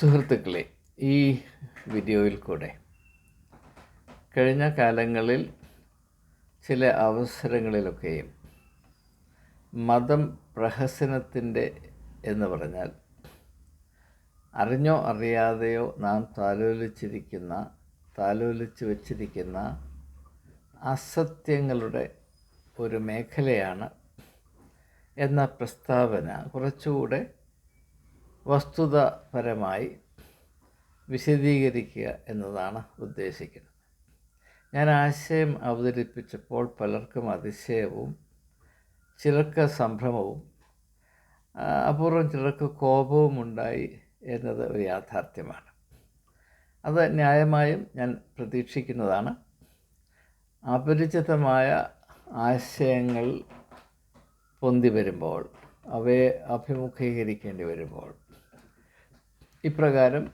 സുഹൃത്തുക്കളെ ഈ വീഡിയോയിൽ കൂടെ കഴിഞ്ഞ കാലങ്ങളിൽ ചില അവസരങ്ങളിലൊക്കെയും മതം പ്രഹസനത്തിന്റെ എന്ന് പറഞ്ഞാൽ അറിഞ്ഞോ അറിയാതെയോ നാം താലോലിച്ചിരിക്കുന്ന താലോലിച്ച് വച്ചിരിക്കുന്ന അസത്യങ്ങളുടെ ഒരു മേഖലയാണ് എന്ന പ്രസ്താവന കുറച്ചുകൂടെ വസ്തുതാപരമായി വിശദീകരിക്കുക എന്നതാണ് ഉദ്ദേശിക്കുന്നത്. ഞാൻ ആശയം അവതരിപ്പിച്ചപ്പോൾ പലർക്കും അതിശയവും ചിലർക്ക് സംഭ്രമവും അപൂർവം ചിലർക്ക് കോപവും ഉണ്ടായി എന്നത് ഒരു യാഥാർത്ഥ്യമാണ്. അത് ന്യായമായും ഞാൻ പ്രതീക്ഷിക്കുന്നതാണ്. അപരിചിതമായ ആശയങ്ങൾ പൊന്തി വരുമ്പോൾ അവയെ അഭിമുഖീകരിക്കേണ്ടി വരുമ്പോൾ ഇപ്രകാരം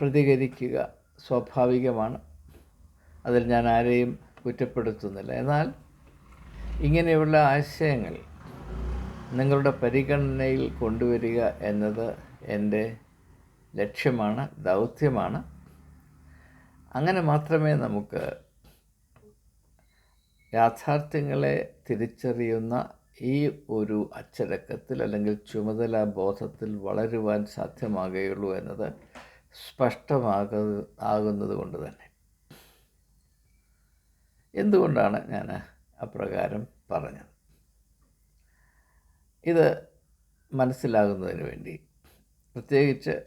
പ്രതികരിക്കുക സ്വാഭാവികമാണ്. അതിൽ ഞാൻ ആരെയും കുറ്റപ്പെടുത്തുന്നില്ല. എന്നാൽ ഇങ്ങനെയുള്ള ആശയങ്ങൾ നിങ്ങളുടെ പരിഗണനയിൽ കൊണ്ടുവരിക എന്നത് എന്റെ ലക്ഷ്യമാണ് ദൗത്യമാണ്. അങ്ങനെ മാത്രമേ നമുക്ക് യാഥാർത്ഥ്യങ്ങളെ തിരിച്ചറിയുന്ന ഈ ഒരു അച്ചടക്കത്തിൽ അല്ലെങ്കിൽ ചുമതല ബോധത്തിൽ വളരുവാൻ സാധ്യമാകുകയുള്ളൂ എന്നത് സ്പഷ്ടമാക ആകുന്നത് കൊണ്ട് തന്നെ. എന്തുകൊണ്ടാണ് ഞാൻ അപ്രകാരം പറഞ്ഞത്? ഇത് മനസ്സിലാകുന്നതിന് വേണ്ടി പ്രത്യേകിച്ച്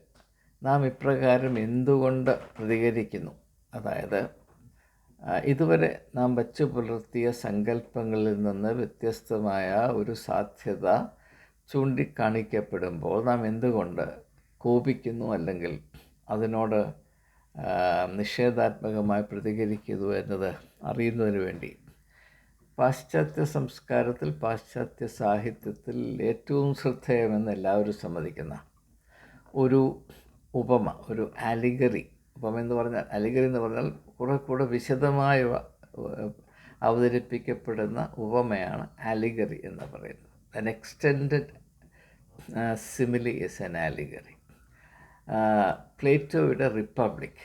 നാം ഇപ്രകാരം എന്തുകൊണ്ട് പ്രതികരിക്കുന്നു? അതായത് ഇതുവരെ നാം വച്ചു പുലർത്തിയ സങ്കല്പങ്ങളിൽ നിന്ന് വ്യത്യസ്തമായ ഒരു സാധ്യത ചൂണ്ടിക്കാണിക്കപ്പെടുമ്പോൾ നാം എന്തുകൊണ്ട് കോപിക്കുന്നു അല്ലെങ്കിൽ അതിനോട് നിഷേധാത്മകമായി പ്രതികരിക്കുന്നു എന്നത് അറിയുന്നതിന് വേണ്ടി. പാശ്ചാത്യ സംസ്കാരത്തിൽ പാശ്ചാത്യ സാഹിത്യത്തിൽ ഏറ്റവും ശ്രദ്ധേയമെന്ന് എല്ലാവരും സമ്മതിക്കുന്ന ഒരു ഉപമ ഒരു അലിഗറി ഉപമ എന്ന് പറഞ്ഞാൽ അലിഗറി എന്ന് പറഞ്ഞാൽ കുറെ കൂടെ വിശദമായി അവതരിപ്പിക്കപ്പെടുന്ന ഉപമയാണ് അലിഗറി എന്ന് പറയുന്നത്. An extended simile is an allegory പ്ലേറ്റോയുടെ Republic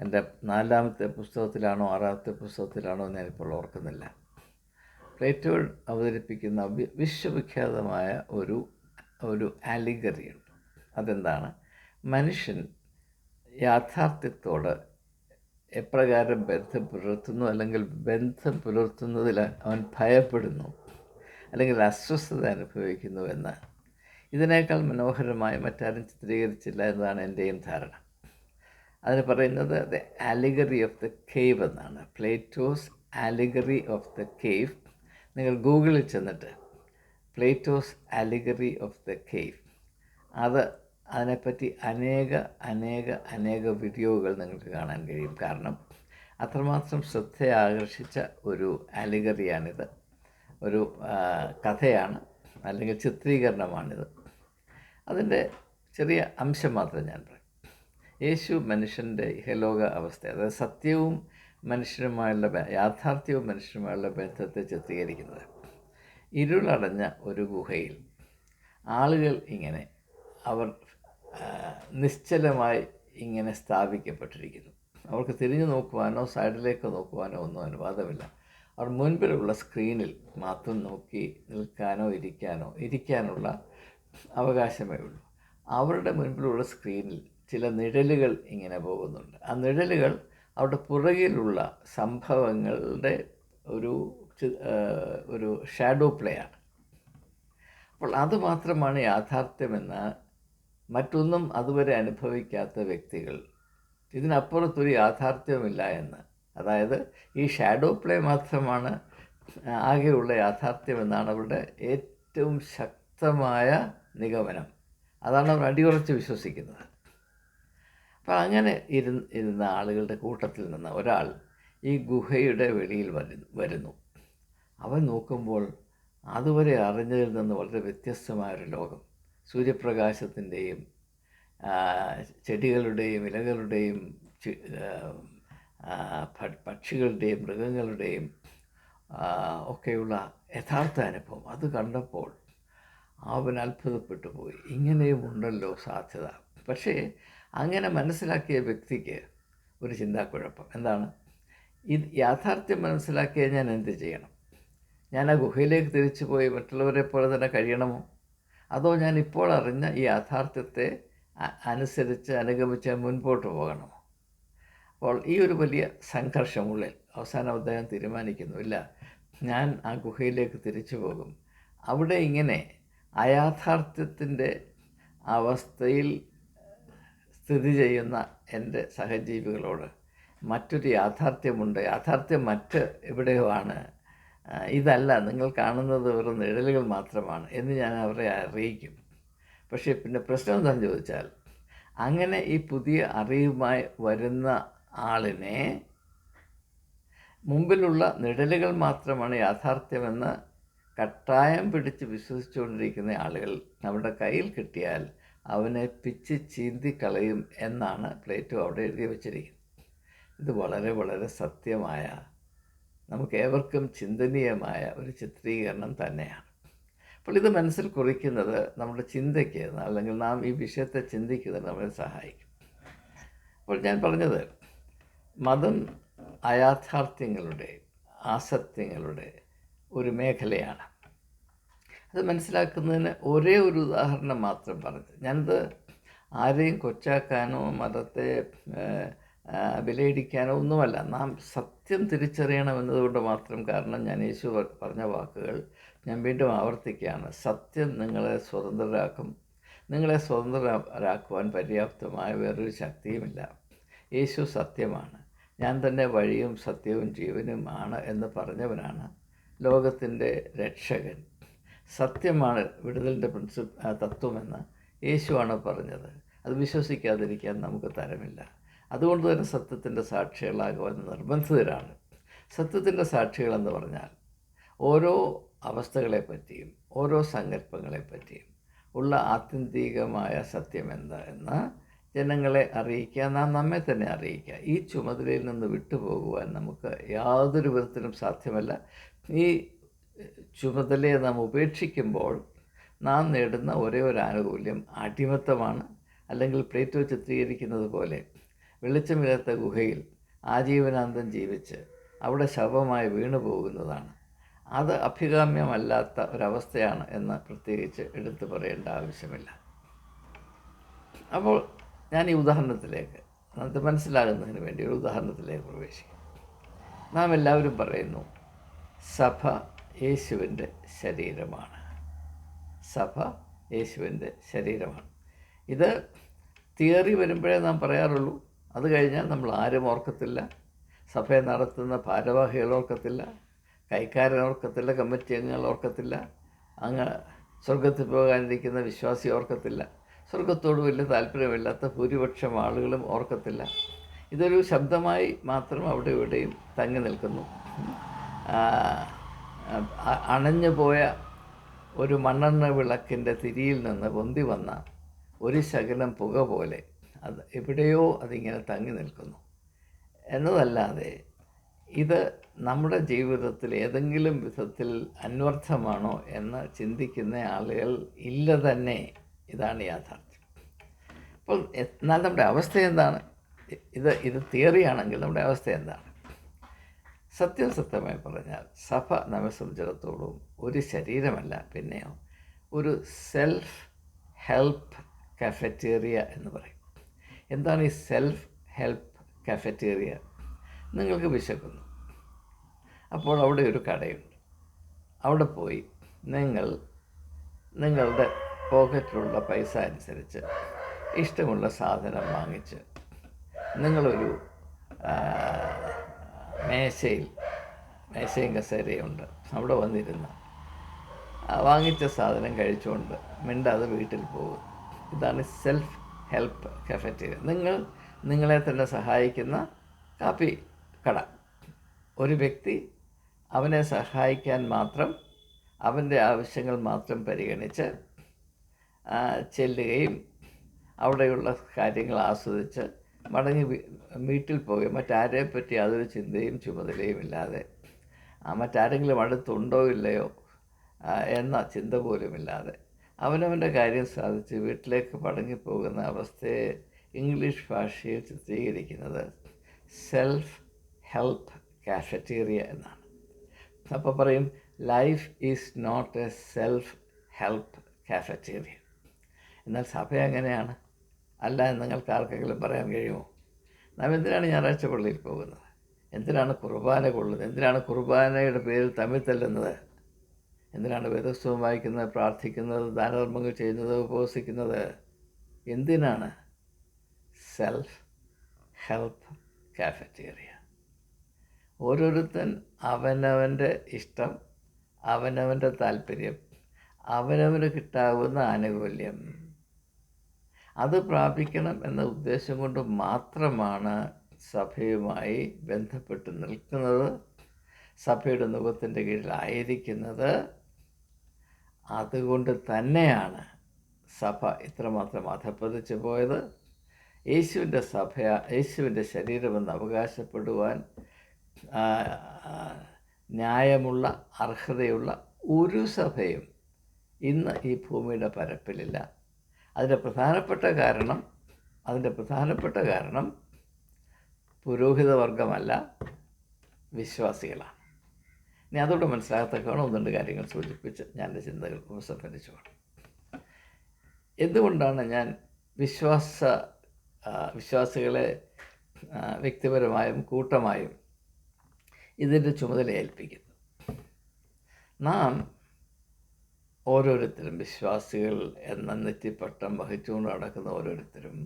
എന്റെ നാലാമത്തെ പുസ്തകത്തിലാണോ ആറാമത്തെ പുസ്തകത്തിലാണോ ഞാനിപ്പോൾ ഓർക്കുന്നില്ല. പ്ലേറ്റോ അവതരിപ്പിക്കുന്ന വിശ്വവിഖ്യാതമായ ഒരു ഒരു അലിഗറിയുണ്ട്. അതെന്താണ്? മനുഷ്യൻ യാഥാർത്ഥ്യത്തോട് എപ്രകാരം ബന്ധം പുലർത്തുന്നു അല്ലെങ്കിൽ ബന്ധം പുലർത്തുന്നതിൽ അവൻ ഭയപ്പെടുന്നു അല്ലെങ്കിൽ അസ്വസ്ഥത അനുഭവിക്കുന്നു എന്ന്. ഇതിനേക്കാൾ മനോഹരമായി മറ്റാരും ചിത്രീകരിച്ചില്ല എന്നതാണ് എന്റെയും ധാരണ. അതിന് പറയുന്നത് the allegory of the cave എന്നാണ്. Plato's allegory of the cave. നിങ്ങൾ ഗൂഗിളിൽ ചെന്നിട്ട് Plato's allegory of the cave. അത് അതിനെപ്പറ്റി അനേക അനേക അനേക വീഡിയോകൾ നിങ്ങൾക്ക് കാണാൻ കഴിയും. കാരണം അത്രമാത്രം ശ്രദ്ധയെ ആകർഷിച്ച ഒരു ആലിഗറിയാണിത് ഒരു കഥയാണ് അല്ലെങ്കിൽ ചിത്രീകരണമാണിത്. അതിന്റെ ചെറിയ അംശം മാത്രം ഞാൻ പറയും. യേശു മനുഷ്യന്റെ ഇഹലോക അവസ്ഥ അതായത് സത്യവും മനുഷ്യനുമായുള്ള യാഥാർത്ഥ്യവും മനുഷ്യനുമായുള്ള ബന്ധത്തെ ചിത്രീകരിക്കുന്നത് ഇരുളടഞ്ഞ ഒരു ഗുഹയിൽ ആളുകൾ ഇങ്ങനെ അവർ നിശ്ചലമായി ഇങ്ങനെ സ്ഥാപിക്കപ്പെട്ടിരിക്കുന്നു. അവർക്ക് തിരിഞ്ഞു നോക്കുവാനോ സൈഡിലേക്ക് നോക്കുവാനോ ഒന്നും അനുവാദമില്ല. അവർ മുൻപിലുള്ള സ്ക്രീനിൽ മാത്രം നോക്കി നിൽക്കാനോ ഇരിക്കാനോ ഇരിക്കാനുള്ള അവകാശമേ ഉള്ളൂ. അവരുടെ മുൻപിലുള്ള സ്ക്രീനിൽ ചില നിഴലുകൾ ഇങ്ങനെ പോകുന്നുണ്ട്. ആ നിഴലുകൾ അവരുടെ പുറകിലുള്ള സംഭവങ്ങളുടെ ഒരു ഒരു ഷാഡോ പ്ലേ ആണ്. അപ്പോൾ അതുമാത്രമാണ് യാഥാർത്ഥ്യമെന്ന് മറ്റൊന്നും അതുവരെ അനുഭവിക്കാത്ത വ്യക്തികൾ. ഇതിനപ്പുറത്തൊരു യാഥാർത്ഥ്യമില്ല എന്ന്. അതായത് ഈ ഷാഡോ പ്ലേ മാത്രമാണ് ആകെയുള്ള യാഥാർത്ഥ്യമെന്നാണ് അവരുടെ ഏറ്റവും ശക്തമായ നിഗമനം. അതാണ് അവർ അടിയുറച്ച് വിശ്വസിക്കുന്നത്. അപ്പോൾ അങ്ങനെ ഇരുന്ന് ഇരുന്ന ആളുകളുടെ കൂട്ടത്തിൽ നിന്ന് ഒരാൾ ഈ ഗുഹയുടെ വെളിയിൽ വരുന്നു. അവൻ നോക്കുമ്പോൾ അതുവരെ അറിഞ്ഞതിൽ നിന്ന് വളരെ വ്യത്യസ്തമായൊരു ലോകം. സൂര്യപ്രകാശത്തിന്റെയും ചെടികളുടെയും ഇലകളുടെയും പക്ഷികളുടെയും മൃഗങ്ങളുടെയും ഒക്കെയുള്ള യഥാർത്ഥ അനുഭവം. അത് കണ്ടപ്പോൾ അവൻ അത്ഭുതപ്പെട്ടു പോയി. ഇങ്ങനെയും ഉണ്ടല്ലോ സാധ്യത. പക്ഷേ അങ്ങനെ മനസ്സിലാക്കിയ വ്യക്തിക്ക് ഒരു ചിന്താക്കുഴപ്പം. എന്താണ്? ഇത് യാഥാർത്ഥ്യം മനസ്സിലാക്കിയാൽ ഞാൻ എന്ത് ചെയ്യണം? ഞാൻ ആ ഗുഹയിലേക്ക് തിരിച്ചു പോയി മറ്റുള്ളവരെ പോലെ തന്നെ കഴിയണമോ? അതോ ഞാൻ ഇപ്പോൾ അറിഞ്ഞ ഈ യാഥാർത്ഥ്യത്തെ അനുസരിച്ച് അനുഗമിച്ച് മുൻപോട്ട് പോകണം അപ്പോൾ ഈ ഒരു വലിയ സംഘർഷമുള്ളിൽ അവസാനം അദ്ദേഹം തീരുമാനിക്കുന്നു ഇല്ല ഞാൻ ആ ഗുഹയിലേക്ക് തിരിച്ചു പോകും. അവിടെ ഇങ്ങനെ അയാഥാർത്ഥ്യത്തിന്റെ അവസ്ഥയിൽ സ്ഥിതി ചെയ്യുന്ന എന്റെ സഹജീവികളോട് മറ്റൊരു യാഥാർത്ഥ്യമുണ്ട്. യാഥാർത്ഥ്യം മറ്റ് എവിടെയോ ആണ്. ഇതല്ല നിങ്ങൾ കാണുന്നത് വെറും നിഴലുകൾ മാത്രമാണ് എന്ന് ഞാൻ അവരെ അറിയിക്കും. പക്ഷേ പിന്നെ പ്രശ്നം എന്താണെന്ന് ചോദിച്ചാൽ അങ്ങനെ ഈ പുതിയ അറിവുമായി വരുന്ന ആളിനെ മുമ്പിലുള്ള നിഴലുകൾ മാത്രമാണ് യാഥാർത്ഥ്യമെന്ന് കട്ടായം പിടിച്ച് വിശ്വസിച്ചുകൊണ്ടിരിക്കുന്ന ആളുകൾ നമ്മുടെ കയ്യിൽ കിട്ടിയാൽ അവനെ പിച്ച് ചീന്തി കളയും എന്നാണ് പ്ലേറ്റോ അവിടെ എഴുതി വച്ചിരിക്കുന്നത്. ഇത് വളരെ വളരെ സത്യമായ നമുക്ക് ഏവർക്കും ചിന്തനീയമായ ഒരു ചിത്രീകരണം തന്നെയാണ്. അപ്പോൾ ഇത് മനസ്സിൽ കുറിക്കുന്നത് നമ്മുടെ ചിന്തയ്ക്ക് അല്ലെങ്കിൽ നാം ഈ വിഷയത്തെ ചിന്തിക്കുന്നത് നമ്മളെ സഹായിക്കും. അപ്പോൾ ഞാൻ പറഞ്ഞത് മതം അയാഥാർത്ഥ്യങ്ങളുടെ ആസത്യങ്ങളുടെ ഒരു മേഖലയാണ്. അത് മനസ്സിലാക്കുന്നതിന് ഒരേ ഒരു ഉദാഹരണം മാത്രം പറഞ്ഞു ഞാനത് ആരെയും കൊച്ചാക്കാനോ മതത്തെ വിലയിടിക്കാനോ ഒന്നുമല്ല. നാം സത്യം തിരിച്ചറിയണമെന്നതുകൊണ്ട് മാത്രം കാരണം ഞാൻ യേശു പറഞ്ഞ വാക്കുകൾ ഞാൻ വീണ്ടും ആവർത്തിക്കുകയാണ്. സത്യം നിങ്ങളെ സ്വതന്ത്രരാക്കും. നിങ്ങളെ സ്വതന്ത്രരാക്കുവാൻ പര്യാപ്തമായ വേറൊരു ശക്തിയുമില്ല. യേശു സത്യമാണ്. ഞാൻ തന്നെ വഴിയും സത്യവും ജീവനും ആണ് എന്ന് പറഞ്ഞവനാണ് ലോകത്തിന്റെ രക്ഷകൻ. സത്യമാണ് വിടുതലിന്റെ പ്രിൻസിപ്പ് തത്വമെന്ന് യേശുവാണ് പറഞ്ഞത്. അത് വിശ്വസിക്കാതിരിക്കാൻ നമുക്ക് തരമില്ല. അതുകൊണ്ട് തന്നെ സത്യത്തിന്റെ സാക്ഷികളാകുവാൻ നിർബന്ധിതരാണ്. സത്യത്തിന്റെ സാക്ഷികളെന്ന് പറഞ്ഞാൽ ഓരോ അവസ്ഥകളെപ്പറ്റിയും ഓരോ സങ്കല്പങ്ങളെപ്പറ്റിയും ഉള്ള ആത്യന്തികമായ സത്യം എന്താ എന്ന് ജനങ്ങളെ അറിയിക്കുക നാം നമ്മെ തന്നെ അറിയിക്കുക. ഈ ചുമതലയിൽ നിന്ന് വിട്ടുപോകുവാൻ നമുക്ക് യാതൊരു വിധത്തിലും സാധ്യമല്ല. ഈ ചുമതലയെ നാം ഉപേക്ഷിക്കുമ്പോൾ നാം നേടുന്ന ഒരേ ഒരു ആനുകൂല്യം അടിമത്തമാണ്. അല്ലെങ്കിൽ പ്ലേറ്റോ ചിത്രീകരിക്കുന്നത് പോലെ വെളിച്ചമില്ലാത്ത ഗുഹയിൽ ആജീവനാന്തം ജീവിച്ച് അവിടെ ശവമായി വീണു പോകുന്നതാണ്. അത് അഭികാമ്യമല്ലാത്ത ഒരവസ്ഥയാണ് എന്ന് പ്രത്യേകിച്ച് എടുത്തു പറയേണ്ട ആവശ്യമില്ല. അപ്പോൾ ഞാൻ ഈ ഉദാഹരണത്തിലേക്ക് അത് മനസ്സിലാകുന്നതിന് വേണ്ടി ഒരു ഉദാഹരണത്തിലേക്ക് പ്രവേശിക്കും. നാം എല്ലാവരും പറയുന്നു സഭ യേശുവിന്റെ ശരീരമാണ്. സഭ യേശുവിന്റെ ശരീരമാണ്. ഇത് തിയറി വരുമ്പോഴേ നാം പറയാറുള്ളൂ അത് കഴിഞ്ഞാൽ നമ്മൾ ആരും ഓർക്കത്തില്ല. സഭയെ നടത്തുന്ന ഭാരവാഹികൾ ഓർക്കത്തില്ല. കൈക്കാരൻ ഓർക്കത്തില്ല. കമ്മിറ്റി അംഗങ്ങൾ ഓർക്കത്തില്ല. അങ്ങ് സ്വർഗത്തിൽ പോകാനിരിക്കുന്ന വിശ്വാസി ഓർക്കത്തില്ല. സ്വർഗത്തോട് വലിയ താല്പര്യമില്ലാത്ത ഭൂരിപക്ഷം ആളുകളും ഓർക്കത്തില്ല. ഇതൊരു ശബ്ദമായി മാത്രം അവിടെ ഇവിടെയും തങ്ങി നിൽക്കുന്നു. അണഞ്ഞു പോയ ഒരു മണ്ണെണ്ണ വിളക്കിന്റെ തിരിയിൽ നിന്ന് പൊന്തി വന്ന ഒരു ശകലം പുക പോലെ അത് എവിടെയോ അതിങ്ങനെ തങ്ങി നിൽക്കുന്നു. എന്നതല്ലാതെ ഇത് നമ്മുടെ ജീവിതത്തിൽ ഏതെങ്കിലും വിധത്തിൽ അന്വർത്ഥമാണോ എന്ന് ചിന്തിക്കുന്ന ആളുകൾ ഇല്ല തന്നെ ഇതാണ് യാഥാർത്ഥ്യം. അപ്പോൾ എന്നാൽ നമ്മുടെ അവസ്ഥ എന്താണ്? ഇത് ഇത് തിയറിയാണെങ്കിൽ നമ്മുടെ അവസ്ഥ എന്താണ്? സത്യം സത്യമായി പറഞ്ഞാൽ സഭ നമ്മെ ഒരു ശരീരമല്ല പിന്നെയോ ഒരു സെൽഫ് ഹെൽപ്പ് കഫറ്റേറിയ എന്ന് പറയും. എന്താണ് ഈ സെൽഫ് ഹെൽപ്പ് കഫറ്റേറിയ നിങ്ങൾക്ക് വിശക്കുന്നു. അപ്പോൾ അവിടെ ഒരു കടയുണ്ട്. അവിടെ പോയി നിങ്ങൾ നിങ്ങളുടെ പോക്കറ്റിലുള്ള പൈസ അനുസരിച്ച് ഇഷ്ടമുള്ള സാധനം വാങ്ങിച്ച് നിങ്ങളൊരു മേശയിൽ മേശയും കസേരയുണ്ട് അവിടെ വന്നിരുന്ന വാങ്ങിച്ച സാധനം കഴിച്ചുകൊണ്ട് മിണ്ടാതെ വീട്ടിൽ പോകും ഇതാണ് സെൽഫ് ഹെൽപ്പ് കഫറ്റേറിയ നിങ്ങൾ നിങ്ങളെ തന്നെ സഹായിക്കുന്ന കാപ്പി കട. ഒരു വ്യക്തി അവനെ സഹായിക്കാൻ മാത്രം അവന്റെ ആവശ്യങ്ങൾ മാത്രം പരിഗണിച്ച് ചെല്ലുകയും അവിടെയുള്ള കാര്യങ്ങൾ ആസ്വദിച്ച് മടങ്ങി വീട്ടിൽ പോവുകയും മറ്റാരെ പറ്റി യാതൊരു ചിന്തയും ചുമതലയും ഇല്ലാതെ മറ്റാരെങ്കിലും അടുത്തുണ്ടോ ഇല്ലയോ എന്ന ചിന്ത പോലുമില്ലാതെ അവനവന്റെ കാര്യം സാധിച്ച് വീട്ടിലേക്ക് മടങ്ങിപ്പോകുന്ന അവസ്ഥയെ ഇംഗ്ലീഷ് ഭാഷയിൽ ചിത്രീകരിക്കുന്നത് സെൽഫ് ഹെൽപ്പ് കാഫറ്റീരിയ എന്നാണ്. അപ്പോൾ പറയും life is not a self help cafeteria എന്നാൽ സഭ എങ്ങനെയാണ്? അല്ല എന്ന് നിങ്ങൾക്ക് ആർക്കെങ്കിലും പറയാൻ കഴിയുമോ? നാം എന്തിനാണ് ഞായറാഴ്ച പള്ളിയിൽ പോകുന്നത്? എന്തിനാണ് കുർബാന കൊള്ളുന്നത്? എന്തിനാണ് കുർബാനയുടെ പേരിൽ തമ്മിൽ തല്ലുന്നത്? എന്തിനാണ് വേദസ്തവം വായിക്കുന്നത് പ്രാർത്ഥിക്കുന്നത് ദാനധർമ്മങ്ങൾ ചെയ്യുന്നത് ഉപവസിക്കുന്നത്? എന്തിനാണ്? സെൽഫ് ഹെൽപ്പ് കാഫറ്റേറിയ ഓരോരുത്തൻ അവനവന്റെ ഇഷ്ടം അവനവന്റെ താല്പര്യം അവനവന് കിട്ടാവുന്ന ആനുകൂല്യം. അത് പ്രാപിക്കണം എന്ന ഉദ്ദേശം കൊണ്ട് മാത്രമാണ് സഭയുമായി ബന്ധപ്പെട്ട് നിൽക്കുന്നത്. സഭയുടെ മുഖത്തിന്റെ കീഴിലായിരിക്കുന്നത്. അതുകൊണ്ട് തന്നെയാണ് സഭ ഇത്രമാത്രം അധപ്പതിച്ചു പോയത്. യേശുവിന്റെ സഭ യേശുവിന്റെ ശരീരമെന്ന് അവകാശപ്പെടുവാൻ ന്യായമുള്ള അർഹതയുള്ള ഒരു സഭയും ഇന്ന് ഈ ഭൂമിയുടെ പരപ്പിലില്ല. അതിന്റെ പ്രധാനപ്പെട്ട കാരണം അതിന്റെ പ്രധാനപ്പെട്ട കാരണം പുരോഹിതവർഗമല്ല വിശ്വാസികളാണ്. ഇനി അതോടെ മനസ്സിലാകത്തക്കാണ് കാര്യങ്ങൾ സൂചിപ്പിച്ച് ഞാൻ എന്റെ ചിന്തകൾ ഉപസംഹരിച്ചുകൊണ്ട് എന്തുകൊണ്ടാണ് ഞാൻ വിശ്വാസ വിശ്വാസികളെ വ്യക്തിപരമായും കൂട്ടമായും ഇതിന്റെ ചുമതല ഏൽപ്പിക്കുന്നു? നാം ഓരോരുത്തരും വിശ്വാസികൾ എന്ന നെറ്റിപ്പട്ടം വഹിച്ചുകൊണ്ട് നടക്കുന്ന ഓരോരുത്തരും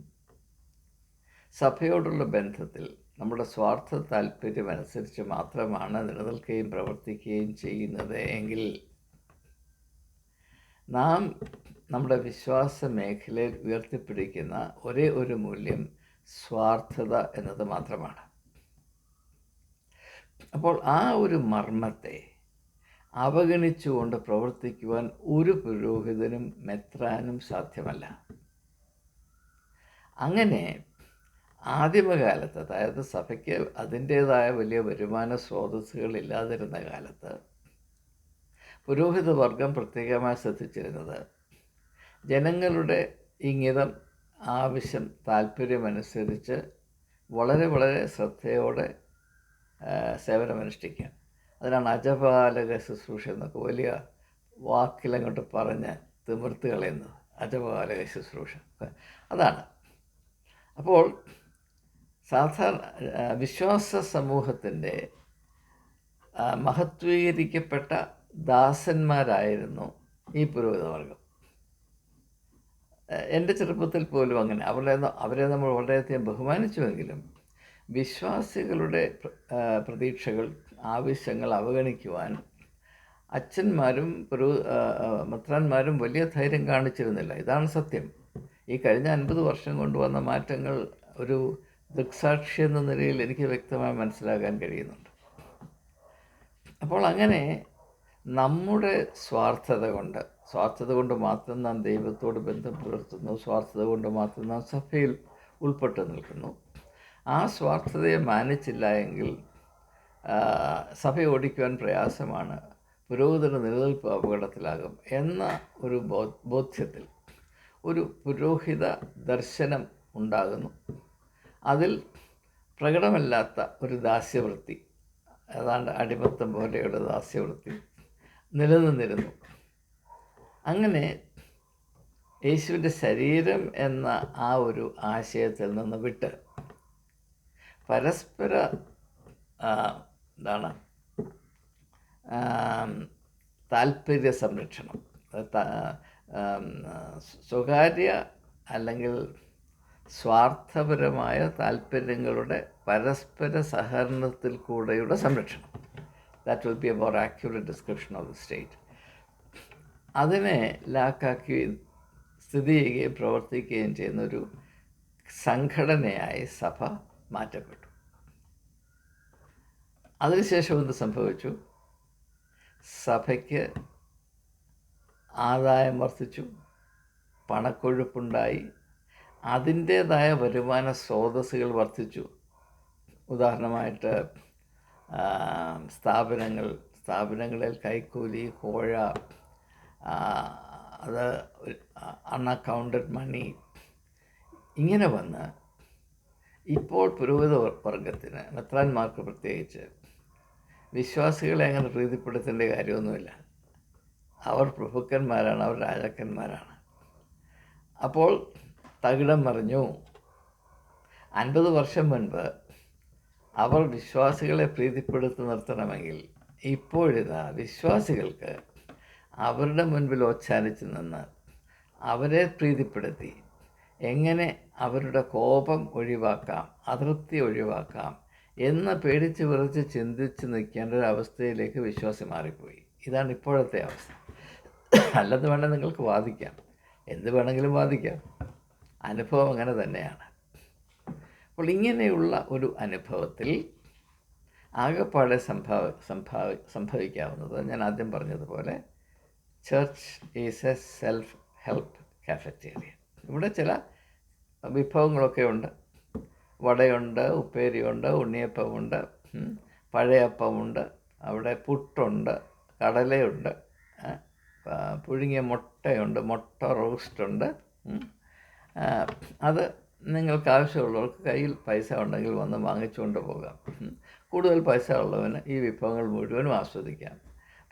സഭയോടുള്ള ബന്ധത്തിൽ നമ്മുടെ സ്വാർത്ഥ താല്പര്യമനുസരിച്ച് മാത്രമാണ് നിലനിൽക്കുകയും പ്രവർത്തിക്കുകയും ചെയ്യുന്നത്. എങ്കിൽ നാം നമ്മുടെ വിശ്വാസ മേഖലയിൽ ഉയർത്തിപ്പിടിക്കുന്ന ഒരേ ഒരു മൂല്യം സ്വാർത്ഥത എന്നത് മാത്രമാണ്. അപ്പോൾ ആ ഒരു മർമ്മത്തെ അവഗണിച്ചുകൊണ്ട് പ്രവർത്തിക്കുവാൻ ഒരു പുരോഹിതനും മെത്രാനും സാധ്യമല്ല. അങ്ങനെ ആദിമകാലത്ത് അതായത് സഭയ്ക്ക് അതിന്റേതായ വലിയ വരുമാന സ്രോതസ്സുകൾ ഇല്ലാതിരുന്ന കാലത്ത് പുരോഹിത വർഗം പ്രത്യേകമായി ശ്രദ്ധിച്ചിരുന്നത് ജനങ്ങളുടെ ഇംഗിതം ആവശ്യം താല്പര്യമനുസരിച്ച് വളരെ വളരെ ശ്രദ്ധയോടെ സേവനമനുഷ്ഠിക്കുക അതിനാണ് അജപാലക ശുശ്രൂഷ എന്നൊക്കെ വലിയ വാക്കിലങ്ങോട്ട് പറഞ്ഞ് തിമിർത്ത് കളയുന്നത്. അജപാലക ശുശ്രൂഷ. അതാണ്. അപ്പോൾ സാധാരണ വിശ്വാസ സമൂഹത്തിന്റെ മഹത്വീകരിക്കപ്പെട്ട ദാസന്മാരായിരുന്നു ഈ പുരോഹിതവർഗം. എന്റെ ചെറുപ്പത്തിൽ പോലും അങ്ങനെ. അവരെ അവരെ നമ്മൾ വളരെയധികം ബഹുമാനിച്ചുവെങ്കിലും വിശ്വാസികളുടെ പ്രതീക്ഷകൾ ആവശ്യങ്ങൾ അവഗണിക്കുവാൻ അച്ഛന്മാരും പുരോ മത്രാന്മാരും വലിയ ധൈര്യം കാണിച്ചിരുന്നില്ല. ഇതാണ് സത്യം. ഈ കഴിഞ്ഞ അൻപത് വർഷം കൊണ്ടുവന്ന മാറ്റങ്ങൾ ഒരു ദൃക്സാക്ഷി എന്ന നിലയിൽ എനിക്ക് വ്യക്തമായി മനസ്സിലാക്കാൻ കഴിയുന്നുണ്ട്. അപ്പോൾ അങ്ങനെ നമ്മുടെ സ്വാർത്ഥത കൊണ്ട് സ്വാർത്ഥത കൊണ്ട് മാത്രം നാം ദൈവത്തോട് ബന്ധം പുലർത്തുന്നു സ്വാർത്ഥത കൊണ്ട് മാത്രം നാം സഭയിൽ ഉൾപ്പെട്ട് നിൽക്കുന്നു. ആ സ്വാർത്ഥതയെ മാനിച്ചില്ല എങ്കിൽ സഭ ഓടിക്കുവാൻ പ്രയാസമാണ് പുരോഹിതന് നിലനിൽപ്പ് അപകടത്തിലാകും എന്ന ഒരു ബോധ്യത്തിൽ ഒരു പുരോഹിത ദർശനം ഉണ്ടാകുന്നു. അതിൽ പ്രകടമല്ലാത്ത ഒരു ദാസ്യവൃത്തി ഏതാണ്ട് അടിമത്തം പോലെയുള്ള ദാസ്യവൃത്തി നിലനിന്നിരുന്നു. അങ്ങനെ യേശുവിന്റെ ശരീരം എന്ന ആ ഒരു ആശയത്തിൽ നിന്ന് വിട്ട് പരസ്പര എന്താണ് താല്പര്യ സംരക്ഷണം സ്വകാര്യ അല്ലെങ്കിൽ സ്വാർത്ഥപരമായ താല്പര്യങ്ങളുടെ പരസ്പര സഹകരണത്തിൽ കൂടെയുള്ള സംരക്ഷണം. That will be a more accurate description of the state അതിനെ ലാക്കാക്കി സ്ഥിതി ചെയ്യുകയും പ്രവർത്തിക്കുകയും ചെയ്യുന്നൊരു സംഘടനയായി സഭ മാറ്റപ്പെട്ടു. അതിനുശേഷം എന്ത് സംഭവിച്ചു? സഭയ്ക്ക് ആദായം വർദ്ധിച്ചു പണക്കൊഴുപ്പുണ്ടായി അതിന്റേതായ വരുമാന സ്രോതസ്സുകൾ വർദ്ധിച്ചു. ഉദാഹരണമായിട്ട് സ്ഥാപനങ്ങൾ സ്ഥാപനങ്ങളിൽ കൈക്കൂലി കോഴ അത് അൺഅക്കൗണ്ടഡ് മണി ഇങ്ങനെ വന്ന് ഇപ്പോൾ പുരോഹിത വർഗത്തിന് മെത്രാന്മാർക്ക് പ്രത്യേകിച്ച് വിശ്വാസികളെ അങ്ങനെ പ്രീതിപ്പെടുത്തേണ്ട കാര്യമൊന്നുമില്ല. അവർ പ്രഭുക്കന്മാരാണ് അവർ രാജാക്കന്മാരാണ്. അപ്പോൾ തകിടം മറിഞ്ഞു അൻപത് വർഷം മുൻപ് അവർ വിശ്വാസികളെ പ്രീതിപ്പെടുത്തി നിർത്തണമെങ്കിൽ ഇപ്പോഴിതാ വിശ്വാസികൾക്ക് അവരുടെ മുൻപിൽ ഓച്ചാനിച്ച് നിന്ന് അവരെ പ്രീതിപ്പെടുത്തി എങ്ങനെ അവരുടെ കോപം ഒഴിവാക്കാം അതൃപ്തി ഒഴിവാക്കാം എന്ന് പേടിച്ച് വിറച്ച് ചിന്തിച്ച് നിൽക്കേണ്ട ഒരു അവസ്ഥയിലേക്ക് വിശ്വാസി മാറിപ്പോയി. ഇതാണ് ഇപ്പോഴത്തെ അവസ്ഥ. അല്ലെന്ന് വേണമെങ്കിൽ നിങ്ങൾക്ക് വാദിക്കാം. എന്ത് വേണമെങ്കിലും വാദിക്കാം. അനുഭവം അങ്ങനെ തന്നെയാണ്. അപ്പോൾ ഇങ്ങനെയുള്ള ഒരു അനുഭവത്തിൽ ആകെപ്പാടെ സംഭവ സംഭവ സംഭവിക്കാവുന്നത് ഞാൻ ആദ്യം പറഞ്ഞതുപോലെ church is a self help cafeteria ഇവിടെ ചില വിഭവങ്ങളൊക്കെ ഉണ്ട്. വടയുണ്ട് ഉപ്പേരിയുണ്ട് ഉണ്ണിയപ്പമുണ്ട് പഴയപ്പമുണ്ട് അവിടെ പുട്ടുണ്ട് കടലയുണ്ട് പുഴുങ്ങിയ മുട്ടയുണ്ട് മുട്ട റോസ്റ്റുണ്ട് അത് നിങ്ങൾക്ക് ആവശ്യമുള്ളവർക്ക് കയ്യിൽ പൈസ ഉണ്ടെങ്കിൽ വന്ന് വാങ്ങിച്ചുകൊണ്ട് പോകാം. കൂടുതൽ പൈസ ഉള്ളവന് ഈ വിഭവങ്ങൾ മുഴുവനും ആസ്വദിക്കാം.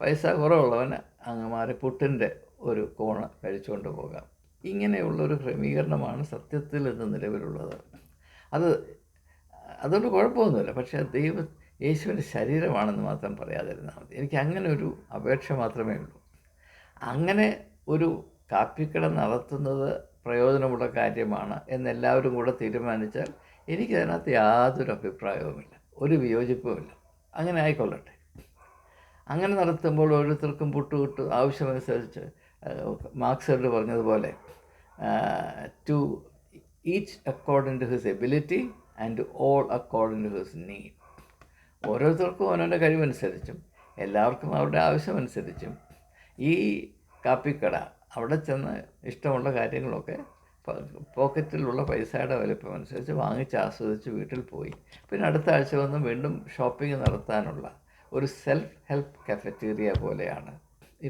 പൈസ കുറവുള്ളവന് അങ്ങമാരെ പുട്ടിന്റെ ഒരു കോണ് കഴിച്ചുകൊണ്ട് പോകാം. ഇങ്ങനെയുള്ളൊരു ക്രമീകരണമാണ് സത്യത്തിൽ ഇന്ന് നിലവിലുള്ളത്. അത് അതുകൊണ്ട് കുഴപ്പമൊന്നുമില്ല. പക്ഷേ ദൈവ യേശുവിന്റെ ശരീരമാണെന്ന് മാത്രം പറയാതിരുന്നാൽ മതി. എനിക്ക് അങ്ങനെ ഒരു അപേക്ഷ മാത്രമേ ഉള്ളൂ. അങ്ങനെ ഒരു കാപ്പിക്കട നടത്തുന്നത് പ്രയോജനമുള്ള കാര്യമാണ് എന്നെല്ലാവരും കൂടെ തീരുമാനിച്ചാൽ എനിക്കതിനകത്ത് യാതൊരു അഭിപ്രായവുമില്ല ഒരു വിയോജിപ്പുമില്ല. അങ്ങനെ ആയിക്കൊള്ളട്ടെ. അങ്ങനെ നടത്തുമ്പോൾ ഓരോരുത്തർക്കും പുട്ടുകിട്ട് ആവശ്യമനുസരിച്ച് മാർക്സറുടെ പറഞ്ഞതുപോലെ to each according to his ability and all according to his need ഓരോരുത്തർക്കും ഓരോന്റെ കഴിവനുസരിച്ചും എല്ലാവർക്കും അവരുടെ ആവശ്യമനുസരിച്ചും ഈ കാപ്പിക്കട അവിടെ ചെന്ന് ഇഷ്ടമുള്ള കാര്യങ്ങളൊക്കെ പോക്കറ്റിലുള്ള പൈസയുടെ വലിപ്പം അനുസരിച്ച് വാങ്ങിച്ച് ആസ്വദിച്ച് വീട്ടിൽ പോയി. പിന്നെ അടുത്ത ആഴ്ച വന്ന് വീണ്ടും ഷോപ്പിംഗ് നടത്താനുള്ള ഒരു സെൽഫ് ഹെൽപ്പ് കഫറ്റീരിയ പോലെയാണ്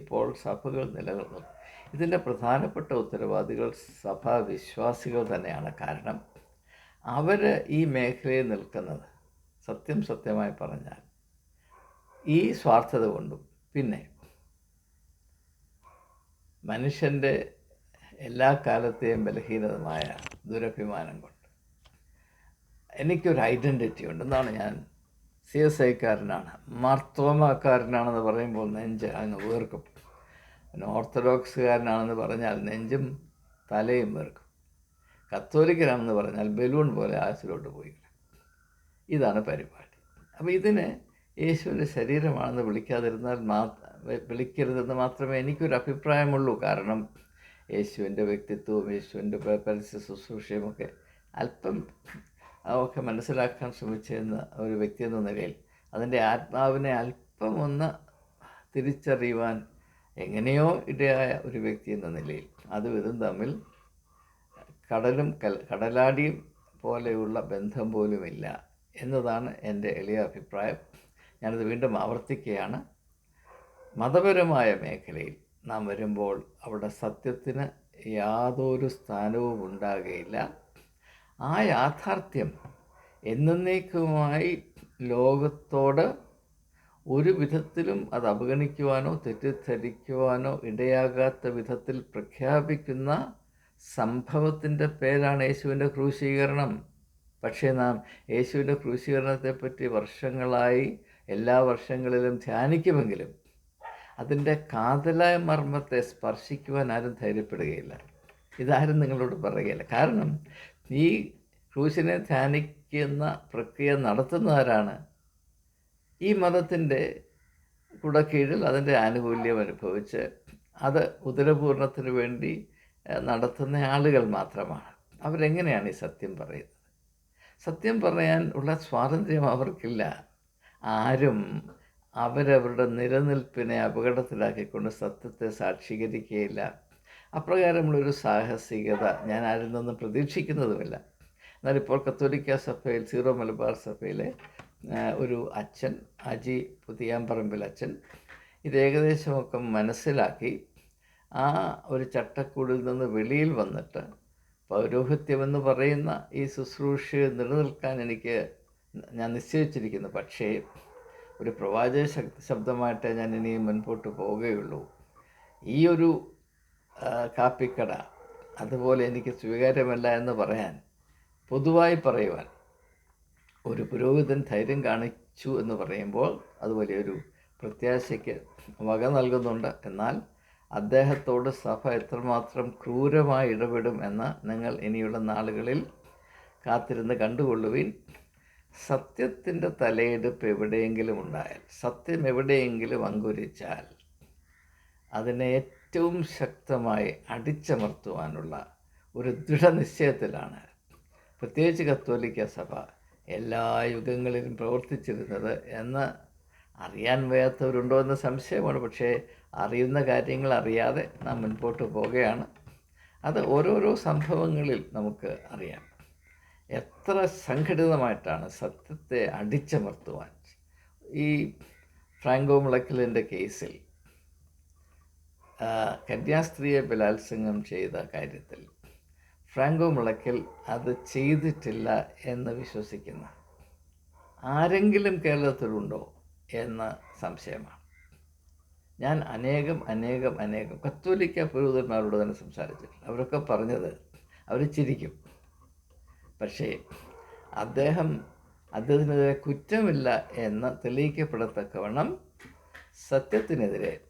ഇപ്പോൾ സഭകൾ നിലനിൽക്കുന്നത് ഇതിന്റെ പ്രധാനപ്പെട്ട ഉത്തരവാദികൾ സഭാ വിശ്വാസികൾ തന്നെയാണ്. കാരണം അവർ ഈ മേഖലയിൽ നിൽക്കുന്നത് സത്യം സത്യമായി പറഞ്ഞാൽ ഈ സ്വാർത്ഥത കൊണ്ടും പിന്നെ മനുഷ്യന്റെ എല്ലാ കാലത്തെയും ബലഹീനതമായ ദുരഭിമാനം കൊണ്ട് എനിക്കൊരു ഐഡന്റിറ്റി ഉണ്ട്. എന്നാണ് ഞാൻ സി എസ് ഐക്കാരനാണ്. മാർത്തോമാക്കാരനാണെന്ന് പറയുമ്പോൾ നെഞ്ച് അങ്ങ് വീർക്കും പിന്നെ ഓർത്തഡോക്സുകാരനാണെന്ന് പറഞ്ഞാൽ നെഞ്ചും തലയും വീർക്കും. കത്തോലിക്കനാണെന്ന് പറഞ്ഞാൽ ബലൂൺ പോലെ ആശിലോട്ട് പോയി ഇതാണ് പരിപാടി. അപ്പോൾ ഇതിനെ യേശുവിന്റെ ശരീരമാണെന്ന് വിളിക്കാതിരുന്നാൽ മാ വിളിക്കരുതെന്ന് മാത്രമേ എനിക്കൊരു അഭിപ്രായമുള്ളൂ. കാരണം യേശുവിന്റെ വ്യക്തിത്വവും യേശുവിന്റെ പരസ്യ ശുശ്രൂഷയും ഒക്കെ അല്പം ഒക്കെ മനസ്സിലാക്കാൻ ശ്രമിച്ചിരുന്ന ഒരു വ്യക്തി എന്ന നിലയിൽ അതിന്റെ ആത്മാവിനെ അല്പം ഒന്ന് തിരിച്ചറിയുവാൻ എങ്ങനെയോ ഇടയായ ഒരു വ്യക്തി എന്ന നിലയിൽ അതും ഇതും തമ്മിൽ കടലും കൽ കടലാടിയും പോലെയുള്ള ബന്ധം പോലുമില്ല എന്നതാണ് എന്റെ എളിയ അഭിപ്രായം. ഞാനത് വീണ്ടും ആവർത്തിക്കുകയാണ്. മതപരമായ മേഖലയിൽ നാം വരുമ്പോൾ അവിടെ സത്യത്തിന് യാതൊരു സ്ഥാനവും ഉണ്ടാകുകയില്ല ആ യാഥാർത്ഥ്യം എന്നേക്കുമായി ലോകത്തോട് ഒരു വിധത്തിലും അത് അവഗണിക്കുവാനോ തെറ്റിദ്ധരിക്കുവാനോ ഇടയാകാത്ത വിധത്തിൽ പ്രഖ്യാപിക്കുന്ന സംഭവത്തിന്റെ പേരാണ് യേശുവിന്റെ ക്രൂശീകരണം. പക്ഷേ നാം യേശുവിന്റെ ക്രൂശീകരണത്തെപ്പറ്റി വർഷങ്ങളായി എല്ലാ വർഷങ്ങളിലും ധ്യാനിക്കുമെങ്കിലും അതിന്റെ കാതലായ മർമ്മത്തെ സ്പർശിക്കുവാൻ ആരും ധൈര്യപ്പെടുകയില്ല. ഇതാരും നിങ്ങളോട് പറയുകയില്ല. കാരണം നീ ക്രൂശിനെ ധ്യാനിക്കുന്ന പ്രക്രിയ നടത്തുന്നവരാണ് ഈ മതത്തിന്റെ കുടക്കീഴിൽ അതിന്റെ ആനുകൂല്യം അനുഭവിച്ച് അത് ഉദരപൂർണത്തിന് വേണ്ടി നടത്തുന്ന ആളുകൾ മാത്രമാണ്. അവരെങ്ങനെയാണ് ഈ സത്യം പറയുന്നത്? സത്യം പറയാൻ ഉള്ള സ്വാതന്ത്ര്യം അവർക്കില്ല. ആരും അവരവരുടെ നിലനിൽപ്പിനെ അപകടത്തിലാക്കിക്കൊണ്ട് സത്യത്തെ സാക്ഷീകരിക്കുകയില്ല. അപ്രകാരമുള്ളൊരു സാഹസികത ഞാൻ ആരിൽ നിന്നും പ്രതീക്ഷിക്കുന്നതുമില്ല. എന്നാൽ ഇപ്പോൾ കത്തോലിക്ക സഭയിൽ സീറോ മലബാർ സഭയിലെ ഒരു അച്ഛൻ അജി പുതിയാമ്പറമ്പിൽ അച്ഛൻ ഇത് ഏകദേശമൊക്കെ മനസ്സിലാക്കി ആ ഒരു ചട്ടക്കൂടിൽ നിന്ന് വെളിയിൽ വന്നിട്ട് പൗരോഹിത്യമെന്ന് പറയുന്ന ഈ ശുശ്രൂഷ നിലനിൽക്കാൻ എനിക്ക് ഞാൻ നിശ്ചയിച്ചിരിക്കുന്നു. പക്ഷേ ഒരു പ്രവാചക ശബ്ദമായിട്ട് ഞാൻ ഇനി മുൻപോട്ട് പോവുകയുള്ളൂ. ഈ ഒരു കാപ്പിക്കട അതുപോലെ എനിക്ക് സ്വീകാര്യമല്ല എന്ന് പറയാൻ പൊതുവായി പറയുവാൻ ഒരു പുരോഹിതൻ ധൈര്യം കാണിച്ചു എന്ന് പറയുമ്പോൾ അതുപോലെ ഒരു പ്രത്യാശയ്ക്ക് വക നൽകുന്നുണ്ട്. എന്നാൽ അദ്ദേഹത്തോട് സഭ എത്രമാത്രം ക്രൂരമായി ഇടപെടും എന്ന് നിങ്ങൾ ഇനിയുള്ള നാളുകളിൽ കാത്തിരുന്ന് കണ്ടുകൊള്ളുവിൻ. സത്യത്തിന്റെ തലയെടുപ്പ് എവിടെയെങ്കിലും ഉണ്ടായാൽ സത്യം എവിടെയെങ്കിലും അങ്കുരിച്ചാൽ അതിനെ ഏറ്റവും ശക്തമായി അടിച്ചമർത്തുവാനുള്ള ഒരു ദൃഢനിശ്ചയത്തിലാണ് പ്രത്യേകിച്ച് കത്തോലിക്ക സഭ എല്ലാ യുഗങ്ങളിലും പ്രവർത്തിച്ചിരുന്നത് എന്ന് അറിയാൻ വയ്യാത്തവരുണ്ടോ എന്ന സംശയമാണ്. പക്ഷേ അറിയുന്ന കാര്യങ്ങൾ അറിയാതെ നാം മുൻപോട്ട് പോവുകയാണ്. അത് ഓരോരോ സംഭവങ്ങളിൽ നമുക്ക് അറിയാം. എത്ര സംഘടിതമായിട്ടാണ് സത്യത്തെ അടിച്ചമർത്തുവാൻ? ഈ ഫ്രാങ്കോ മുളക്കലിന്റെ കേസിൽ കന്യാസ്ത്രീയെ ബലാത്സംഗം ചെയ്ത കാര്യത്തിൽ ഫ്രാങ്കോ മുളക്കൽ അത് ചെയ്തിട്ടില്ല എന്ന് വിശ്വസിക്കുന്ന ആരെങ്കിലും കേരളത്തിലുണ്ടോ എന്ന സംശയമാണ്. ഞാൻ അനേകം അനേകം അനേകം കത്തോലിക്ക പുരോഹിതന്മാരോട് തന്നെ സംസാരിച്ചിട്ടുണ്ട്. അവരൊക്കെ പറഞ്ഞത് അവർ ചിരിക്കും പക്ഷേ അദ്ദേഹം അദ്ദേഹത്തിനെതിരെ കുറ്റമില്ല എന്ന് തെളിയിക്കപ്പെടത്തക്കവണ്ണം സത്യത്തിനെതിരെ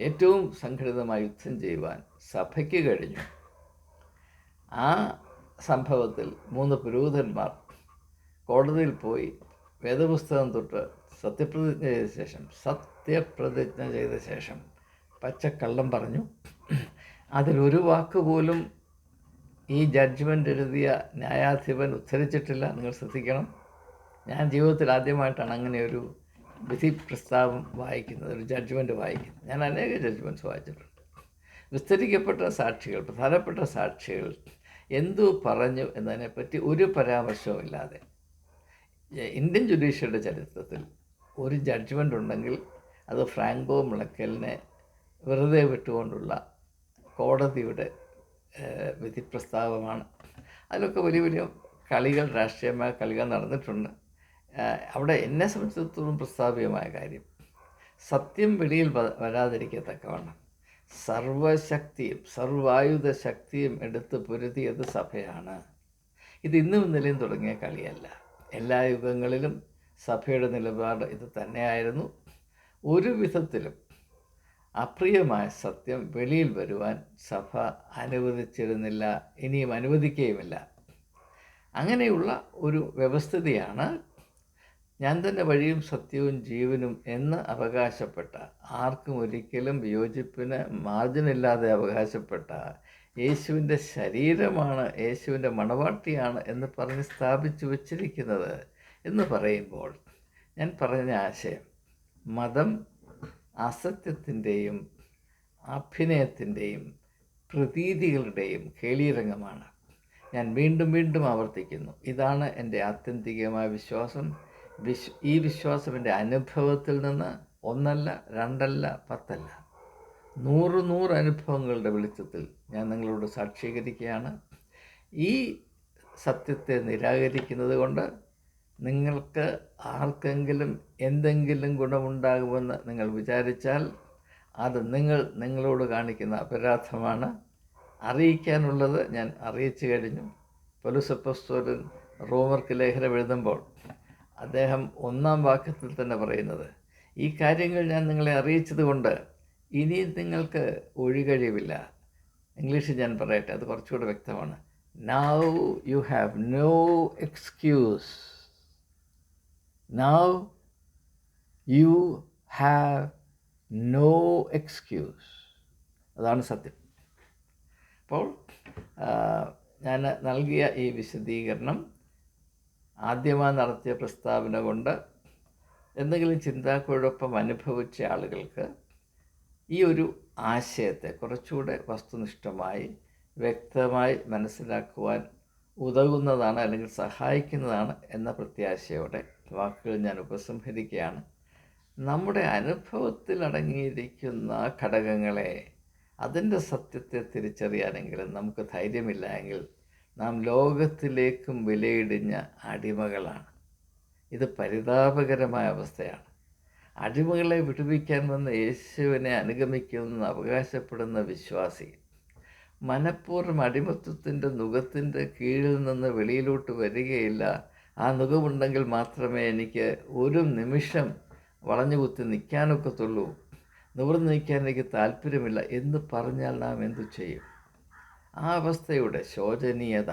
ഏറ്റവും സംഘടിതമായി യുദ്ധം ചെയ്യുവാൻ സഭയ്ക്ക് കഴിഞ്ഞു. ആ സംഭവത്തിൽ മൂന്ന് പുരോഹിതന്മാർ കോടതിയിൽ പോയി വേദപുസ്തകം തൊട്ട് സത്യപ്രതിജ്ഞ ചെയ്ത ശേഷം സത്യപ്രതിജ്ഞ ചെയ്ത ശേഷം പച്ചക്കള്ളം പറഞ്ഞു. അതിലൊരു വാക്ക് പോലും ഈ ജഡ്ജ്മെന്റ് എഴുതിയ ന്യായാധിപൻ ഉദ്ധരിച്ചിട്ടില്ല. നിങ്ങൾ ശ്രദ്ധിക്കണം. ഞാൻ ജീവിതത്തിൽ ആദ്യമായിട്ടാണ് അങ്ങനെ ഒരു വിധി പ്രസ്താവം വായിക്കുന്നത് ഒരു ജഡ്ജ്മെന്റ് വായിക്കുന്നത്. ഞാൻ അനേക ജഡ്ജ്മെന്റ്സ് വായിച്ചിട്ടുണ്ട്. വിസ്തരിക്കപ്പെട്ട സാക്ഷികൾ പ്രധാനപ്പെട്ട സാക്ഷികൾ എന്തു പറഞ്ഞു എന്നതിനെപ്പറ്റി ഒരു പരാമർശവും ഇല്ലാതെ. ഇന്ത്യൻ ജുഡീഷ്യറിയുടെ ചരിത്രത്തിൽ ഒരു ജഡ്ജ്മെന്റ് ഉണ്ടെങ്കിൽ അത് ഫ്രാങ്കോ മുളക്കലിനെ വെറുതെ വിട്ടുകൊണ്ടുള്ള കോടതിയുടെ വിധി പ്രസ്താവമാണ് അതിലൊക്കെ വലിയ വലിയ കളികൾ രാഷ്ട്രീയമായ കളികൾ നടന്നിട്ടുണ്ട്. അവിടെ എന്നെ സംബന്ധിച്ചിടത്തോളം പ്രസ്താവികമായ കാര്യം സത്യം വെളിയിൽ വരാതിരിക്കത്തക്കവണ്ണം സർവശക്തിയും സർവായുധ ശക്തിയും എടുത്ത് പൊരുതിയത് സഭയാണ്. ഇത് ഇന്നും ഇന്നലെയും തുടങ്ങിയ കളിയല്ല. എല്ലാ യുഗങ്ങളിലും സഭയുടെ നിലപാട് ഇത് തന്നെയായിരുന്നു. ഒരു വിധത്തിലും അപ്രിയമായ സത്യം വെളിയിൽ വരുവാൻ സഭ അനുവദിച്ചിരുന്നില്ല ഇനിയും അനുവദിക്കുകയുമില്ല. അങ്ങനെയുള്ള ഒരു വ്യവസ്ഥിതിയാണ് ഞാൻ തന്നെ വഴിയും സത്യവും ജീവനും എന്ന് അവകാശപ്പെട്ട ആർക്കും ഒരിക്കലും വിയോജിപ്പിന് മാർജിനില്ലാതെ അവകാശപ്പെട്ട യേശുവിന്റെ ശരീരമാണ് യേശുവിന്റെ മണവാട്ടിയാണ് എന്ന് പറഞ്ഞ് സ്ഥാപിച്ചു വച്ചിരിക്കുന്നത് എന്ന് പറയുമ്പോൾ ഞാൻ പറഞ്ഞ ആശയം മതം അസത്യത്തിന്റെയും അഭിനയത്തിന്റെയും പ്രതീതികളുടെയും കേളീരംഗമാണ് ഞാൻ വീണ്ടും വീണ്ടും ആവർത്തിക്കുന്നു. ഇതാണ് എന്റെ ആത്യന്തികമായ വിശ്വാസം. വിശ് ഈ വിശ്വാസം എന്റെ അനുഭവത്തിൽ നിന്ന് ഒന്നല്ല രണ്ടല്ല പത്തല്ല. നൂറ് നൂറ് അനുഭവങ്ങളുടെ വെളിച്ചത്തിൽ ഞാൻ നിങ്ങളോട് സാക്ഷീകരിക്കുകയാണ്. ഈ സത്യത്തെ നിരാകരിക്കുന്നത് കൊണ്ട് നിങ്ങൾക്ക് ആർക്കെങ്കിലും എന്തെങ്കിലും ഗുണമുണ്ടാകുമെന്ന് നിങ്ങൾ വിചാരിച്ചാൽ അത് നിങ്ങൾ നിങ്ങളോട് കാണിക്കുന്ന അപരാധമാണ്. അറിയിക്കാനുള്ളത് ഞാൻ അറിയിച്ചു കഴിഞ്ഞു. പൊലുസപ്പസ്തോലൻ റോമർക്ക് ലേഖനം എഴുതുമ്പോൾ അദ്ദേഹം ഒന്നാം വാക്യത്തിൽ തന്നെ പറയുന്നത് ഈ കാര്യങ്ങൾ ഞാൻ നിങ്ങളെ അറിയിച്ചതുകൊണ്ട് ഇനി നിങ്ങൾക്ക് ഒഴികഴിവില്ല. ഇംഗ്ലീഷിൽ ഞാൻ പറയട്ടെ അത് കുറച്ചുകൂടെ വ്യക്തമാണ്. Now you have no excuse now you have no excuse. അതാണ് സത്യം അപ്പോൾ ഞാൻ നൽകിയ ഈ വിശദീകരണം ആദ്യമായി നടത്തിയ പ്രസ്താവന കൊണ്ട് എന്തെങ്കിലും ചിന്താക്കുഴപ്പം അനുഭവിച്ച ആളുകൾക്ക് ഈ ഒരു ആശയത്തെ കുറച്ചുകൂടെ വസ്തുനിഷ്ഠമായി വ്യക്തമായി മനസ്സിലാക്കുവാൻ ഉതകുന്നതാണ് അല്ലെങ്കിൽ സഹായിക്കുന്നതാണ് എന്ന പ്രത്യാശയോടെ വാക്കുകൾ ഞാൻ ഉപസംഹരിക്കുകയാണ്. നമ്മുടെ അനുഭവത്തിൽ അടങ്ങിയിരിക്കുന്ന ഘടകങ്ങളെ അതിന്റെ സത്യത്തെ തിരിച്ചറിയാനെങ്കിലും നമുക്ക് ധൈര്യമില്ല എങ്കിൽ നാം ലോകത്തിലേക്കും വിലയിടിഞ്ഞ അടിമകളാണ്. ഇത് പരിതാപകരമായ അവസ്ഥയാണ്. അടിമകളെ വിടുവിക്കാൻ വന്ന യേശുവിനെ അനുഗമിക്കുമെന്ന് അവകാശപ്പെടുന്ന വിശ്വാസി മനഃപൂർവം അടിമത്വത്തിന്റെ നുഖത്തിന്റെ കീഴിൽ നിന്ന് വെളിയിലോട്ട് വരികയില്ല ആ നുഖമുണ്ടെങ്കിൽ മാത്രമേ എനിക്ക് ഒരു നിമിഷം വളഞ്ഞു കുത്തി നിൽക്കാനൊക്കത്തുള്ളൂ. നിവർന്ന് നിൽക്കാൻ എനിക്ക് താല്പര്യമില്ല എന്ന് പറഞ്ഞാൽ നാം എന്തു ചെയ്യും? ആ അവസ്ഥയുടെ ശോചനീയത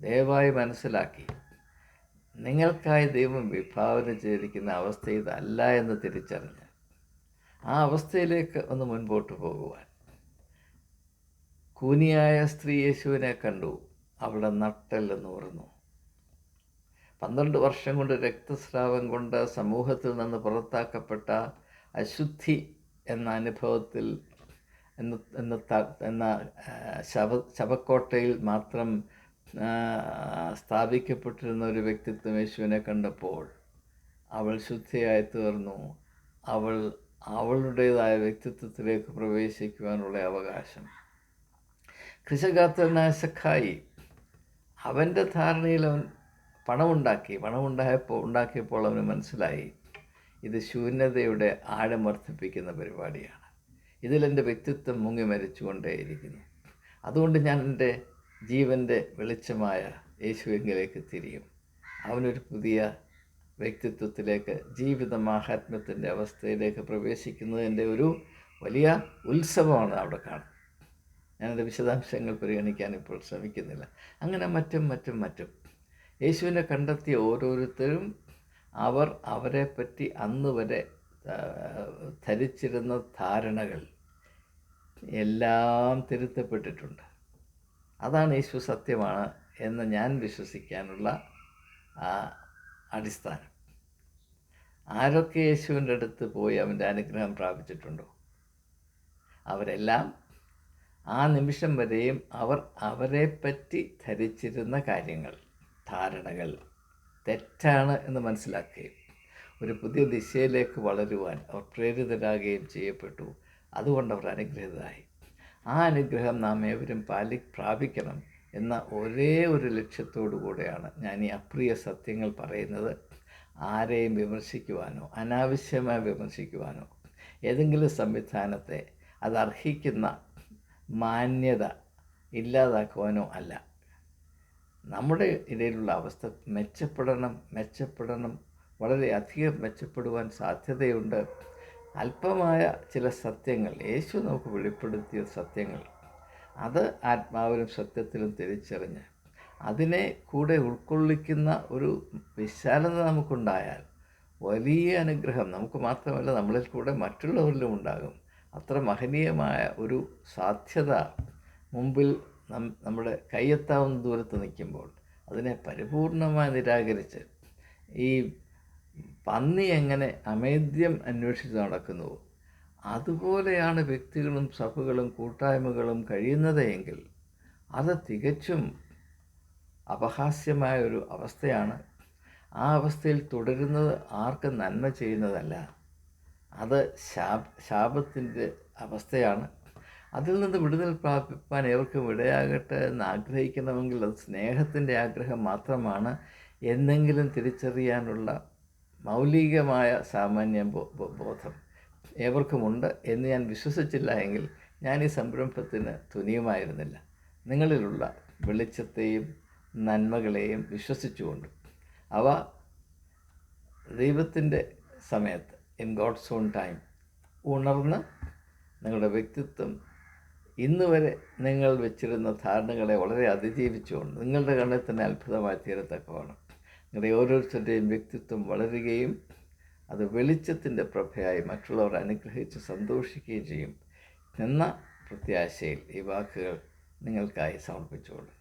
ദയവായി മനസ്സിലാക്കി. നിങ്ങൾക്കായി ദൈവം വിഭാവന ചെയ്തിരിക്കുന്ന അവസ്ഥ ഇതല്ല എന്ന് തിരിച്ചറിഞ്ഞ് ആ അവസ്ഥയിലേക്ക് ഒന്ന് മുൻപോട്ട് പോകുവാൻ. കൂനിയായ സ്ത്രീ യേശുവിനെ കണ്ടു. അവളുടെ നട്ടെല്ലെന്ന് നൂറുന്നു. പന്ത്രണ്ട് വർഷം കൊണ്ട് രക്തസ്രാവം കൊണ്ട് സമൂഹത്തിൽ നിന്ന് പുറത്താക്കപ്പെട്ട അശുദ്ധി എന്ന അനുഭവത്തിൽ എന്ന എന്ന ശവ ശവക്കോട്ടയിൽ മാത്രം സ്ഥാപിക്കപ്പെട്ടിരുന്ന ഒരു വ്യക്തിത്വം യേശുവിനെ കണ്ടപ്പോൾ അവൾ ശുദ്ധിയായി തീർന്നു. അവൾ അവളുടേതായ വ്യക്തിത്വത്തിലേക്ക് പ്രവേശിക്കുവാനുള്ള അവകാശം. കൃഷകാത്തനായ സഖായി അവന്റെ ധാരണയിൽ അവൻ പണമുണ്ടാക്കി പണമുണ്ടായപ്പോൾ ഉണ്ടാക്കിയപ്പോൾ അവന് മനസ്സിലായി ഇത് ശൂന്യതയുടെ ആഴം വർദ്ധിപ്പിക്കുന്ന പരിപാടിയാണ് ഇതിലെന്റെ വ്യക്തിത്വം മുങ്ങി മരിച്ചുകൊണ്ടേയിരിക്കുന്നു. അതുകൊണ്ട് ഞാൻ എന്റെ ജീവന്റെ വെളിച്ചമായ യേശുവിംഗിലേക്ക് തിരിയും. അവനൊരു പുതിയ വ്യക്തിത്വത്തിലേക്ക് ജീവിത മാഹാത്മ്യത്തിന്റെ അവസ്ഥയിലേക്ക് പ്രവേശിക്കുന്നതിന്റെ ഒരു വലിയ ഉത്സവമാണ് അവിടെ കാണുന്നത്. ഞാനത് വിശദാംശങ്ങൾ പരിഗണിക്കാൻ ഇപ്പോൾ ശ്രമിക്കുന്നില്ല. അങ്ങനെ മറ്റും മറ്റും മറ്റും. യേശുവിനെ കണ്ടെത്തിയ ഓരോരുത്തരും അവർ അവരെപ്പറ്റി അന്ന് വരെ ധരിച്ചിരുന്ന ധാരണകൾ എല്ലാം തിരുത്തപ്പെട്ടിട്ടുണ്ട്. അതാണ് യേശു സത്യമാണ് എന്ന് ഞാൻ വിശ്വസിക്കാനുള്ള ആ അടിസ്ഥാനം. ആരൊക്കെ യേശുവിന്റെ അടുത്ത് പോയി അവന്റെ അനുഗ്രഹം പ്രാപിച്ചിട്ടുണ്ടോ? അവരെല്ലാം ആ നിമിഷം വരെയും അവർ അവരെപ്പറ്റി ധരിച്ചിരുന്ന കാര്യങ്ങൾ. ധാരണകൾ. തെറ്റാണ് എന്ന് മനസ്സിലാക്കുകയും ഒരു പുതിയ ദിശയിലേക്ക് വളരുവാൻ അവർ പ്രേരിതരാകുകയും ചെയ്യപ്പെട്ടു. അതുകൊണ്ട് അവർ അനുഗ്രഹിതരായി. ആ അനുഗ്രഹം നാം ഏവരും പാലി പ്രാപിക്കണം എന്ന ഒരേ ഒരു ലക്ഷ്യത്തോടു കൂടെയാണ് ഞാൻ ഈ അപ്രിയ സത്യങ്ങൾ പറയുന്നത്. ആരെയും വിമർശിക്കുവാനോ അനാവശ്യമായി വിമർശിക്കുവാനോ ഏതെങ്കിലും സംവിധാനത്തെ അത് അർഹിക്കുന്ന മാന്യത ഇല്ലാതാക്കുവാനോ അല്ല. നമ്മുടെ ഇടയിലുള്ള അവസ്ഥ മെച്ചപ്പെടണം മെച്ചപ്പെടണം വളരെയധികം മെച്ചപ്പെടുവാൻ സാധ്യതയുണ്ട്. അല്പമായ ചില സത്യങ്ങൾ യേശു നമുക്ക് വെളിപ്പെടുത്തിയ സത്യങ്ങൾ അത് ആത്മാവിലും സത്യത്തിലും തിരിച്ചറിഞ്ഞ് അതിനെ കൂടെ ഉൾക്കൊള്ളിക്കുന്ന ഒരു വിശാലത നമുക്കുണ്ടായാൽ വലിയ അനുഗ്രഹം നമുക്ക് മാത്രമല്ല നമ്മളിൽ കൂടെ മറ്റുള്ളവരിലും ഉണ്ടാകും. അത്ര മഹനീയമായ ഒരു സാധ്യത മുമ്പിൽ നമ്മുടെ കയ്യെത്താവുന്ന ദൂരത്ത് നിൽക്കുമ്പോൾ അതിനെ പരിപൂർണമായി നിരാകരിച്ച് ഈ പന്നി എങ്ങനെ അമേദ്യം അന്വേഷിച്ച് നടക്കുന്നുവോ അതുപോലെയാണ് വ്യക്തികളും സഭകളും കൂട്ടായ്മകളും കഴിയുന്നത് എങ്കിൽ അത് തികച്ചും അപഹാസ്യമായ ഒരു അവസ്ഥയാണ്. ആ അവസ്ഥയിൽ തുടരുന്നത് ആർക്കും നന്മ ചെയ്യുന്നതല്ല. അത് ശാപ ശാപത്തിന്റെ അവസ്ഥയാണ്. അതിൽ നിന്ന് വിടുതൽ പ്രാപിപ്പാൻ ഏവർക്കും ഇടയാകട്ടെ എന്ന് ആഗ്രഹിക്കണമെങ്കിൽ അത് സ്നേഹത്തിന്റെ ആഗ്രഹം മാത്രമാണ് എന്നെങ്കിലും തിരിച്ചറിയാനുള്ള മൗലികമായ സാമാന്യ ബോധം ഏവർക്കുമുണ്ട് എന്ന് ഞാൻ വിശ്വസിച്ചില്ല എങ്കിൽ ഞാൻ ഈ സംരംഭത്തിന് തുനിയുമായിരുന്നില്ല. നിങ്ങളിലുള്ള വെളിച്ചത്തെയും നന്മകളെയും വിശ്വസിച്ചുകൊണ്ട് അവ ദൈവത്തിന്റെ സമയത്ത് ഇൻ ഗോഡ്സ് ഓൺ ടൈം ഉണർന്ന് നിങ്ങളുടെ വ്യക്തിത്വം ഇന്ന് വരെ നിങ്ങൾ വെച്ചിരുന്ന ധാരണകളെ വളരെ അതിജീവിച്ചുകൊണ്ട് നിങ്ങളുടെ കണ്ണിൽ തന്നെ അത്ഭുതമായി തീരത്തക്കമാണ് നിങ്ങളുടെ ഓരോരുത്തരുടെയും വ്യക്തിത്വം വളരുകയും അത് വെളിച്ചത്തിന്റെ പ്രഭയായി മറ്റുള്ളവർ അനുഗ്രഹിച്ച് സന്തോഷിക്കുകയും ചെയ്യും എന്ന പ്രത്യാശയിൽ ഈ വാക്കുകൾ നിങ്ങൾക്കായി സമർപ്പിച്ചുകൊള്ളു